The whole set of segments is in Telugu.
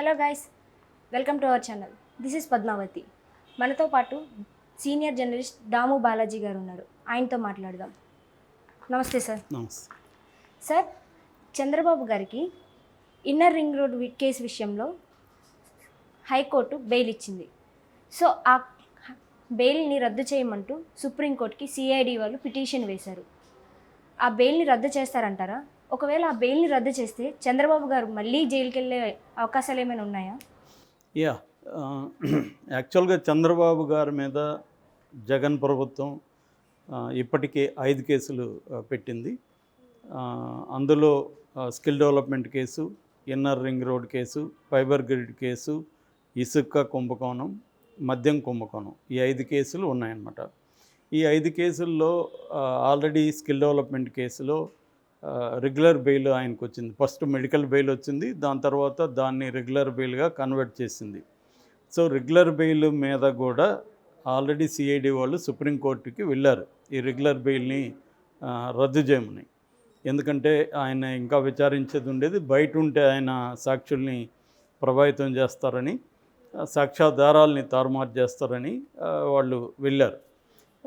Hello guys welcome to our channel. This is Padmavathi. మనతో పాటు సీనియర్ జర్నలిస్ట్ దాము బాలాజీ గారు ఉన్నారు. ఆయనతో మాట్లాడదాం. నమస్తే సార్. నమస్తే. సార్ చంద్రబాబు గారికి ఇన్నర్ రింగ్ రోడ్ కేసు విషయంలో హైకోర్టు బెయిల్ ఇచ్చింది. సో ఆ బెయిల్ని రద్దు చేయమంటూ సుప్రీంకోర్టుకి సిఐడి వాళ్ళు పిటిషన్ వేశారు. ఆ బెయిల్ని రద్దు చేస్తారంటారా? ఒకవేళ ఆ బెయిల్ని రద్దు చేస్తే చంద్రబాబు గారు మళ్ళీ జైలుకి వెళ్ళే అవకాశాలు ఏమైనా ఉన్నాయా? యా యాక్చువల్గా చంద్రబాబు గారి మీద జగన్ ప్రభుత్వం ఇప్పటికే ఐదు కేసులు పెట్టింది. అందులో skill development case inner ring road case fiber grid case ఇసుక కుంభకోణం మద్యం కుంభకోణం ఈ ఐదు కేసులు ఉన్నాయన్నమాట. ఈ ఐదు కేసుల్లో ఆల్రెడీ స్కిల్ డెవలప్మెంట్ కేసులో రెగ్యులర్ బెయిల్ ఆయనకు వచ్చింది ఫస్ట్ మెడికల్ బెయిల్ వచ్చింది. దాని తర్వాత దాన్ని రెగ్యులర్ బెయిల్గా కన్వర్ట్ చేసింది. సో రెగ్యులర్ బెయిల్ మీద కూడా ఆల్రెడీ సిఐడి వాళ్ళు సుప్రీంకోర్టుకి వెళ్ళారు. ఈ రెగ్యులర్ బెయిల్ని రద్దు చేయమని. ఎందుకంటే ఆయన ఇంకా విచారించేది ఉండేది బయట ఉంటే ఆయన సాక్షుల్ని ప్రభావితం చేస్తారని ఆ, తారుమారు చేస్తారని వాళ్ళు వెళ్ళారు.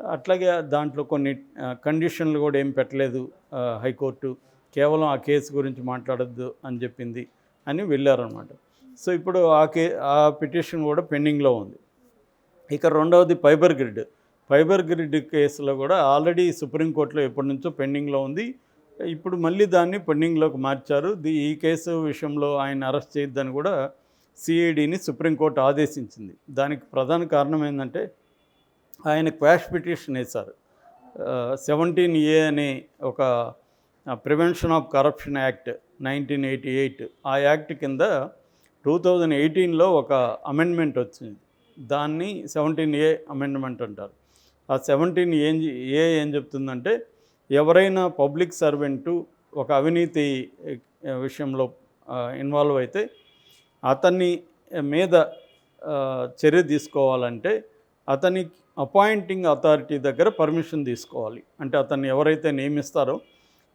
అట్లాగే దాంట్లో కొన్ని కండిషన్లు కూడా ఏం పెట్టలేదు హైకోర్టు. కేవలం ఆ కేసు గురించి మాట్లాడొద్దు అని చెప్పింది అని వెళ్ళారనమాట. సో ఇప్పుడు ఆ కే ఆ పిటిషన్ కూడా పెండింగ్లో ఉంది. ఇక రెండవది ఫైబర్ గ్రిడ్. ఫైబర్ గ్రిడ్ కేసులో కూడా ఆల్రెడీ సుప్రీంకోర్టులో ఎప్పటి నుంచో పెండింగ్లో ఉంది. ఇప్పుడు మళ్ళీ దాన్ని పెండింగ్లోకి మార్చారు. ది- ఈ కేసు విషయంలో ఆయన అరెస్ట్ చేయొద్దని కూడా సిఐడిని సుప్రీంకోర్టు ఆదేశించింది. దానికి ప్రధాన కారణం ఏంటంటే ఆయన క్వాష్ పిటిషన్ వేశారు. సెవెంటీన్ ఏ అనే ఒక prevention of corruption act nineteen eighty eight. ఆ యాక్ట్ కింద టూ థౌజండ్ ఎయిటీన్లో ఒక అమెండ్మెంట్ వచ్చింది. దాన్ని సెవెంటీన్ ఏ అమెండ్మెంట్ అంటారు. ఆ సెవెంటీన్ ఏం ఏ ఏం చెప్తుందంటే ఎవరైనా పబ్లిక్ సర్వెంటు ఒక అవినీతి విషయంలో ఇన్వాల్వ్ అయితే అతన్ని మీద చర్య తీసుకోవాలంటే అతని అపాయింటింగ్ అథారిటీ దగ్గర పర్మిషన్ తీసుకోవాలి. అంటే అతన్ని ఎవరైతే నియమిస్తారో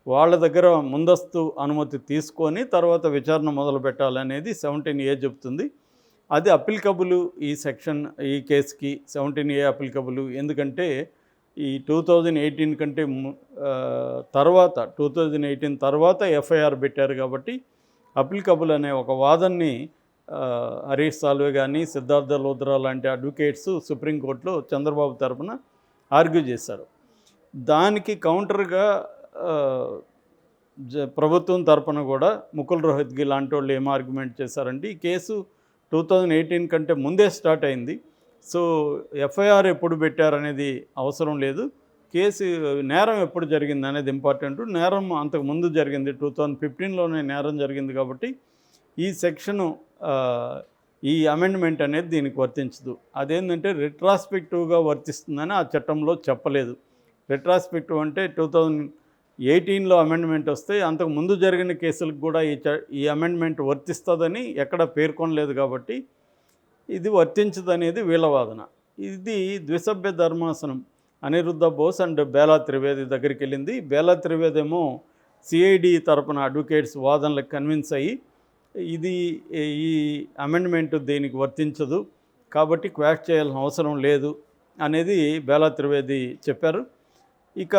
వాళ్ళ దగ్గర ముందస్తు అనుమతి తీసుకొని తర్వాత విచారణ మొదలు పెట్టాలనేది సెవెంటీన్ ఏ చెప్తుంది. అది అప్లికబుల్ ఈ సెక్షన్ ఈ కేసుకి సెవెంటీన్ ఏ అప్లికబుల్. ఎందుకంటే ఈ టూ థౌజండ్ ఎయిటీన్ కంటే తర్వాత టూ థౌజండ్ ఎయిటీన్ తర్వాత ఎఫ్ఐఆర్ పెట్టారు కాబట్టి అప్లికబుల్ అనే ఒక వాదన్ని హరీష్ సాల్వే కానీ సిద్ధార్థ లోద్రా లాంటి అడ్వకేట్స్ సుప్రీంకోర్టులో చంద్రబాబు తరఫున ఆర్గ్యూ చేశారు. దానికి కౌంటర్గా జ- ప్రభుత్వం తరపున కూడా ముకుల్ రోహిత్గి లాంటి వాళ్ళు ఏం ఆర్గ్యుమెంట్ చేశారంటే ఈ కేసు టూ థౌజండ్ ఎయిటీన్ కంటే ముందే స్టార్ట్ అయింది. సో ఎఫ్ఐఆర్ ఎప్పుడు పెట్టారనేది అవసరం లేదు. కేసు నేరం ఎప్పుడు జరిగింది అనేది ఇంపార్టెంట్ నేరం అంతకు ముందు జరిగింది టూ థౌజండ్ ఫిఫ్టీన్లోనే నేరం జరిగింది కాబట్టి ఈ సెక్షను ఈ అమెండ్మెంట్ అనేది దీనికి వర్తించదు. అదేంటంటే రిట్రాస్పెక్టివ్గా వర్తిస్తుందని ఆ చట్టంలో చెప్పలేదు. రిట్రాస్పెక్టివ్ అంటే టూ థౌజండ్ ఎయిటీన్లో అమెండ్మెంట్ వస్తే అంతకు ముందు జరిగిన కేసులకు కూడా ఈ ఈ అమెండ్మెంట్ వర్తిస్తుందని ఎక్కడ పేర్కొనలేదు కాబట్టి ఇది వర్తించదనేది వీళ్ళ వాదన. ఇది ద్విసభ్య ధర్మాసనం. అనిరుద్ధ బోస్ అండ్ బేలా త్రివేది దగ్గరికి వెళ్ళింది. బేలా త్రివేది ఏమో సిఐడి తరపున అడ్వకేట్స్ వాదనలకు కన్విన్స్ అయ్యి ఇది ఈ అమెండ్మెంట్ దీనికి వర్తించదు. కాబట్టి క్వాష్ చేయాల్సిన అవసరం లేదు అనేది బేలా త్రివేది చెప్పారు. ఇక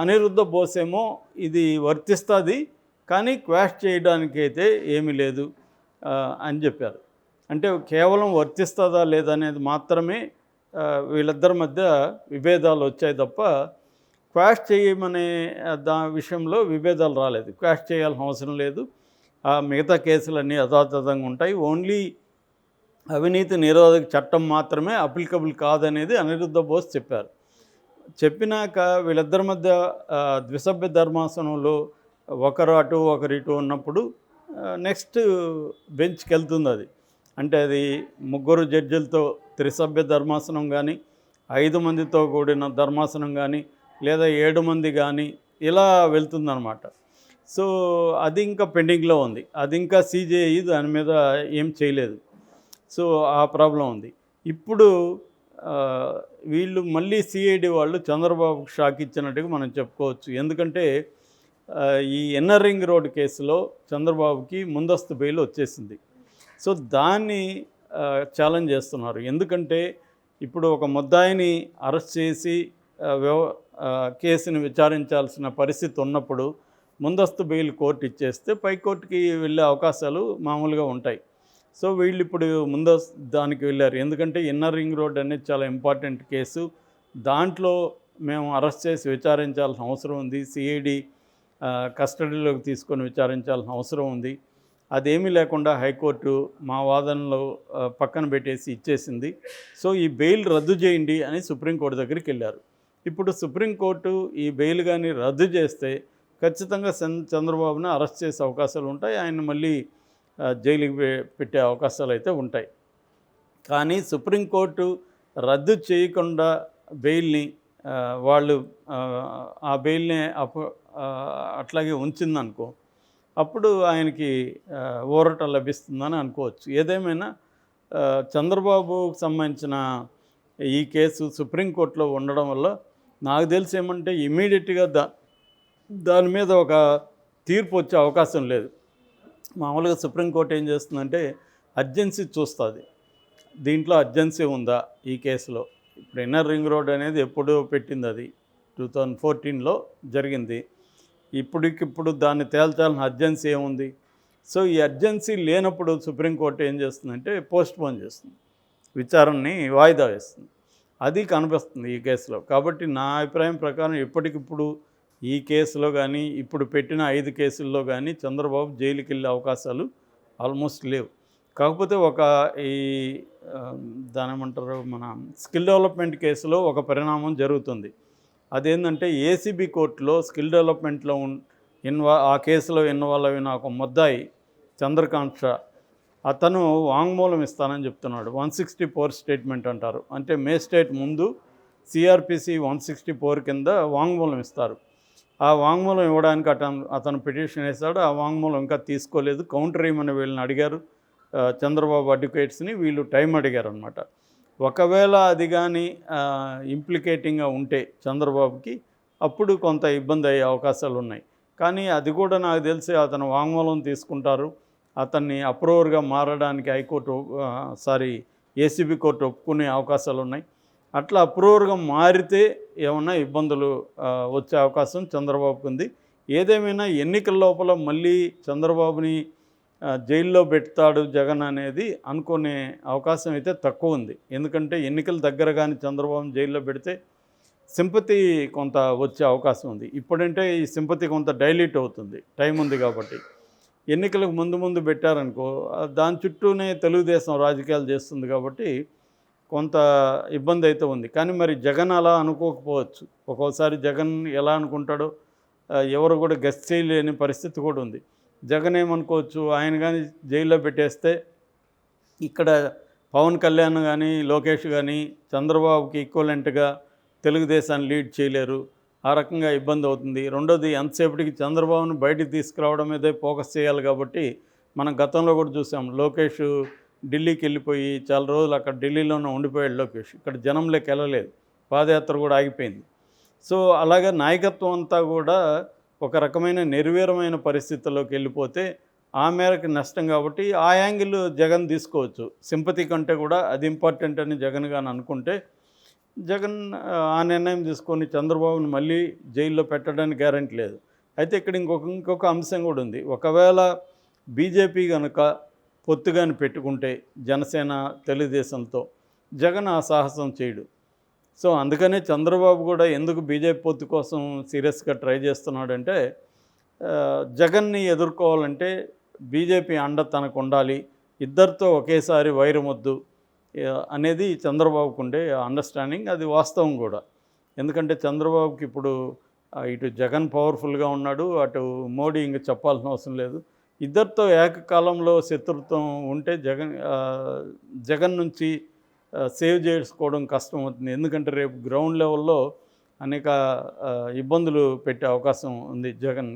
అనిరుద్ధ బోసేమో ఇది వర్తిస్తుంది కానీ క్వాష్ చేయడానికి అయితే ఏమీ లేదు అని చెప్పారు. అంటే కేవలం వర్తిస్తుందా లేదా అనేది మాత్రమే వీళ్ళిద్దరి మధ్య విభేదాలు వచ్చాయి తప్ప క్వాష్ చేయమనే దా విషయంలో విభేదాలు రాలేదు. క్వాష్ చేయాల్సిన అవసరం లేదు. మిగతా కేసులన్నీ యథాతథంగా ఉంటాయి. ఓన్లీ అవినీతి నిరోధక చట్టం మాత్రమే అప్లికబుల్ కాదనేది అనిరుద్ధ బోస్ చెప్పారు. చెప్పినాక వీళ్ళిద్దరి మధ్య ద్విసభ్య ధర్మాసనంలో ఒకరు అటు ఒకరు ఇటు ఉన్నప్పుడు నెక్స్ట్ బెంచ్కి వెళ్తుంది అది అంటే అది ముగ్గురు జడ్జిలతో త్రిసభ్య ధర్మాసనం కానీ ఐదు మందితో కూడిన ధర్మాసనం కానీ లేదా ఏడు మంది కానీ ఇలా వెళ్తుందన్నమాట. సో అది ఇంకా పెండింగ్లో ఉంది. అది ఇంకా సీజేఐ దాని మీద ఏం చేయలేదు. సో ఆ ప్రాబ్లం ఉంది. ఇప్పుడు వీళ్ళు మళ్ళీ సిఐడి వాళ్ళు చంద్రబాబుకు షాక్ ఇచ్చినట్టుగా మనం చెప్పుకోవచ్చు. ఎందుకంటే ఈ ఎన్నర్ రింగ్ రోడ్ కేసులో చంద్రబాబుకి ముందస్తు బెయిల్ వచ్చేసింది. సో దాన్ని ఛాలెంజ్ చేస్తున్నారు. ఎందుకంటే ఇప్పుడు ఒక ముద్దాయిని అరెస్ట్ చేసి వ్యవ కేసుని విచారించాల్సిన పరిస్థితి ఉన్నప్పుడు ముందస్తు బెయిల్ కోర్టు ఇచ్చేస్తే పై కోర్టుకి వెళ్ళే అవకాశాలు మామూలుగా ఉంటాయి. సో వీళ్ళు ఇప్పుడు ముందస్తు దానికి వెళ్ళారు. ఎందుకంటే ఇన్నర్ రింగ్ రోడ్ అనేది చాలా ఇంపార్టెంట్ కేసు. దాంట్లో మేము అరెస్ట్ చేసి విచారించాల్సిన అవసరం ఉంది. సిఐడి కస్టడీలోకి తీసుకొని విచారించాల్సిన అవసరం ఉంది. అదేమీ లేకుండా హైకోర్టు మా వాదనలో పక్కన పెట్టేసి ఇచ్చేసింది. సో ఈ బెయిల్ రద్దు చేయండి అని సుప్రీంకోర్టు దగ్గరికి వెళ్ళారు. ఇప్పుడు సుప్రీంకోర్టు ఈ బెయిల్ కానీ రద్దు చేస్తే ఖచ్చితంగా చంద్రబాబుని అరెస్ట్ చేసే అవకాశాలు ఉంటాయి. ఆయన మళ్ళీ జైలుకి పె- పెట్టే అవకాశాలు అయితే ఉంటాయి. కానీ సుప్రీంకోర్టు రద్దు చేయకుండా బెయిల్ని వాళ్ళు ఆ, బెయిల్ని అప్ అట్లాగే ఉంచిందనుకో అప్పుడు ఆయనకి ఊరట లభిస్తుందని అనుకోవచ్చు. ఏదేమైనా చంద్రబాబుకు సంబంధించిన ఈ కేసు సుప్రీంకోర్టులో ఉండడం వల్ల నాకు తెలిసి ఏమంటే ఇమీడియట్గా దా దాని మీద ఒక తీర్పు వచ్చే అవకాశం లేదు. మామూలుగా సుప్రీంకోర్టు ఏం చేస్తుందంటే అర్జెన్సీ చూస్తుంది. దీంట్లో అర్జెన్సీ ఉందా ఈ కేసులో? ఇప్పుడు ఇన్నర్ రింగ్ రోడ్ అనేది ఎప్పుడు పెట్టింది అది. టూ థౌజండ్ ఫోర్టీన్లో జరిగింది. ఇప్పటికిప్పుడు దాన్ని తేల్చాలని అర్జెన్సీ ఏముంది? సో ఈ అర్జెన్సీ లేనప్పుడు సుప్రీంకోర్టు ఏం చేస్తుందంటే పోస్ట్ పోన్ చేస్తుంది. విచారణని వాయిదా వేస్తుంది. అది కనిపిస్తుంది ఈ కేసులో. కాబట్టి నా అభిప్రాయం ప్రకారం ఎప్పటికిప్పుడు ఈ కేసులో కానీ ఇప్పుడు పెట్టిన ఐదు కేసుల్లో కానీ చంద్రబాబు జైలుకి వెళ్ళే అవకాశాలు ఆల్మోస్ట్ లేవు. కాకపోతే ఒక ఈ దానేమంటారు దాని ఏమంటారు మన స్కిల్ డెవలప్మెంట్ కేసులో ఒక పరిణామం జరుగుతుంది. అదేంటంటే ఏసీబీ కోర్టులో స్కిల్ డెవలప్మెంట్లో ఉన్- ఇన్వా ఆ కేసులో ఇన్వాల్వ్ అయిన ఒక ముద్దాయి చంద్రకాంత్ షా అతను వాంగ్మూలం ఇస్తానని చెప్తున్నాడు. వన్ సిక్స్టీ ఫోర్ స్టేట్మెంట్ అంటారు. అంటే మే స్టేట్ ముందు సిఆర్పిసి వన్ సిక్స్టీ ఫోర్ కింద వాంగ్మూలం ఇస్తారు. ఆ వాంగ్మూలం ఇవ్వడానికి అతను అతను పిటిషన్ వేశాడు. ఆ వాంగ్మూలం ఇంకా తీసుకోలేదు. కౌంటర్ ఏమని వీళ్ళని అడిగారు. చంద్రబాబు అడ్వకేట్స్ని వీళ్ళు టైం అడిగారు అనమాట ఒకవేళ అది కానీ ఇంప్లికేటింగ్గా ఉంటే చంద్రబాబుకి అప్పుడు కొంత ఇబ్బంది అయ్యే అవకాశాలు ఉన్నాయి. కానీ అది కూడా నాకు తెలిసి అతను వాంగ్మూలం తీసుకుంటారు. అతన్ని అప్రూవర్గా మారడానికి హైకోర్టు సారీ ఏసీబీ కోర్టు ఒప్పుకునే అవకాశాలు ఉన్నాయి. అట్లా అప్రూవర్గా మారితే ఏమన్నా ఇబ్బందులు వచ్చే అవకాశం చంద్రబాబుకు ఉంది. ఏదేమైనా ఎన్నికల లోపల మళ్ళీ చంద్రబాబుని జైల్లో పెడతాడు జగన్ అనేది అనుకునే అవకాశం అయితే తక్కువ ఉంది. ఎందుకంటే ఎన్నికల దగ్గర కానీ చంద్రబాబుని జైల్లో పెడితే సింపతి కొంత వచ్చే అవకాశం ఉంది. ఇప్పుడంటే ఈ సింపతి కొంత డైల్యూట్ అవుతుంది. టైం ఉంది కాబట్టి. ఎన్నికలకు ముందు ముందు పెట్టారనుకో దాని చుట్టూనే తెలుగుదేశం రాజకీయాలు చేస్తుంది కాబట్టి కొంత ఇబ్బంది అయితే ఉంది. కానీ మరి జగన్ అలా అనుకోకపోవచ్చు. ఒక్కోసారి జగన్ ఎలా అనుకుంటాడో ఎవరు కూడా గెస్ట్ చేయలేని పరిస్థితి కూడా ఉంది. జగన్ ఏమనుకోవచ్చు ఆయన కానీ జైల్లో పెట్టేస్తే ఇక్కడ పవన్ కళ్యాణ్ కానీ లోకేష్ కానీ చంద్రబాబుకి ఈక్వలెంట్గా తెలుగుదేశాన్ని లీడ్ చేయలేరు. ఆ రకంగా ఇబ్బంది అవుతుంది. రెండోది ఎంతసేపటికి చంద్రబాబును బయటికి తీసుకురావడం మీదే ఫోకస్ చేయాలి కాబట్టి మనం గతంలో కూడా చూసాం. లోకేష్ ఢిల్లీకి వెళ్ళిపోయి చాలా రోజులు అక్కడ ఢిల్లీలోనే ఉండిపోయాడు లోకేష్. ఇక్కడ జనంలోకి వెళ్ళలేదు. పాదయాత్ర కూడా ఆగిపోయింది. సో అలాగే నాయకత్వం అంతా కూడా ఒక రకమైన నిర్వీరమైన పరిస్థితుల్లోకి వెళ్ళిపోతే ఆ మేరకు నష్టం కాబట్టి ఆ యాంగిల్ జగన్ తీసుకోవచ్చు. సింపతి కంటే కూడా అది ఇంపార్టెంట్ అని జగన్ గాని అనుకుంటే జగన్ ఆ, ఆ నిర్ణయం తీసుకొని చంద్రబాబుని మళ్ళీ జైల్లో పెట్టడానికి గ్యారంటీ లేదు. అయితే ఇక్కడ ఇంకొక ఇంకొక అంశం కూడా ఉంది. ఒకవేళ బీజేపీ కనుక పొత్తుగాని పెట్టుకుంటే జనసేన తెలుగుదేశంతో జగన్ ఆ సాహసం చేయడు. సో అందుకనే చంద్రబాబు కూడా ఎందుకు బీజేపీ పొత్తు కోసం సీరియస్గా ట్రై చేస్తున్నాడంటే జగన్ని ఎదుర్కోవాలంటే బీజేపీ అండ తనకు ఉండాలి ఇద్దరితో ఒకేసారి వైరమొద్దు అనేది చంద్రబాబుకు ఉండే అండర్స్టాండింగ్ అది వాస్తవం కూడా. ఎందుకంటే చంద్రబాబుకి ఇప్పుడు ఇటు జగన్ పవర్ఫుల్గా ఉన్నాడు అటు మోడీ ఇంక చెప్పాల్సిన అవసరం లేదు. ఇద్దరితో ఏకకాలంలో శత్రుత్వం ఉంటే జగన్ జగన్ నుంచి సేవ్ చేసుకోవడం కష్టం అవుతుంది. ఎందుకంటే రేపు గ్రౌండ్ లెవెల్లో అనేక ఇబ్బందులు పెట్టే అవకాశం ఉంది జగన్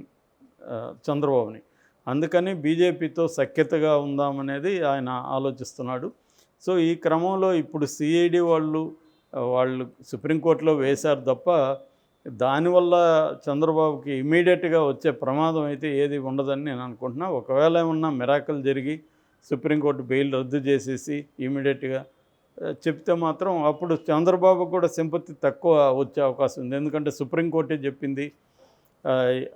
చంద్రబాబుని. అందుకని బీజేపీతో సఖ్యతగా ఉందామనేది ఆయన ఆలోచిస్తున్నాడు. సో ఈ క్రమంలో ఇప్పుడు సిఐడి వాళ్ళు వాళ్ళు సుప్రీంకోర్టులో వేశారు తప్ప దానివల్ల చంద్రబాబుకి ఇమీడియట్గా వచ్చే ప్రమాదం అయితే ఏది ఉండదని నేను అనుకుంటున్నా. ఒకవేళ ఏమన్నా మిరాకల్ జరిగి సుప్రీంకోర్టు బెయిల్ రద్దు చేసేసి ఇమీడియట్గా చెప్తే మాత్రం అప్పుడు చంద్రబాబు కూడా సింపతి తక్కువ వచ్చే అవకాశం ఉంది. ఎందుకంటే సుప్రీంకోర్టే చెప్పింది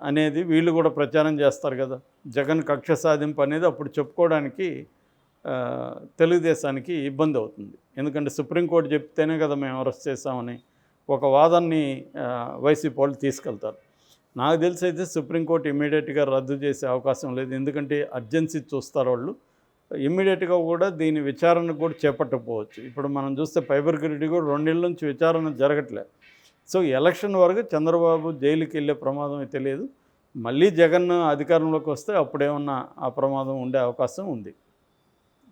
అనేది వీళ్ళు కూడా ప్రచారం చేస్తారు కదా. జగన్ కక్ష సాధింపు అనేది అప్పుడు చెప్పుకోవడానికి తెలుగుదేశానికి ఇబ్బంది అవుతుంది. ఎందుకంటే సుప్రీంకోర్టు చెప్తేనే కదా మేము అరెస్ట్ చేస్తామని ఒక వాదాన్ని వైసీపీ వాళ్ళు తీసుకెళ్తారు. నాకు తెలిసి అయితే సుప్రీంకోర్టు ఇమీడియట్గా రద్దు చేసే అవకాశం లేదు. ఎందుకంటే అర్జెన్సీ చూస్తారు వాళ్ళు. ఇమ్మీడియట్గా కూడా దీని విచారణ కూడా చేపట్టకపోవచ్చు. ఇప్పుడు మనం చూస్తే ఫైబర్ గ్రిడ్ కూడా రెండేళ్ళ నుంచి విచారణ జరగట్లే. సో ఎలక్షన్ వరకు చంద్రబాబు జైలుకి వెళ్ళే ప్రమాదం తెలియదు మళ్ళీ జగన్ అధికారంలోకి వస్తే అప్పుడేమన్నా ఆ ప్రమాదం ఉండే అవకాశం ఉంది.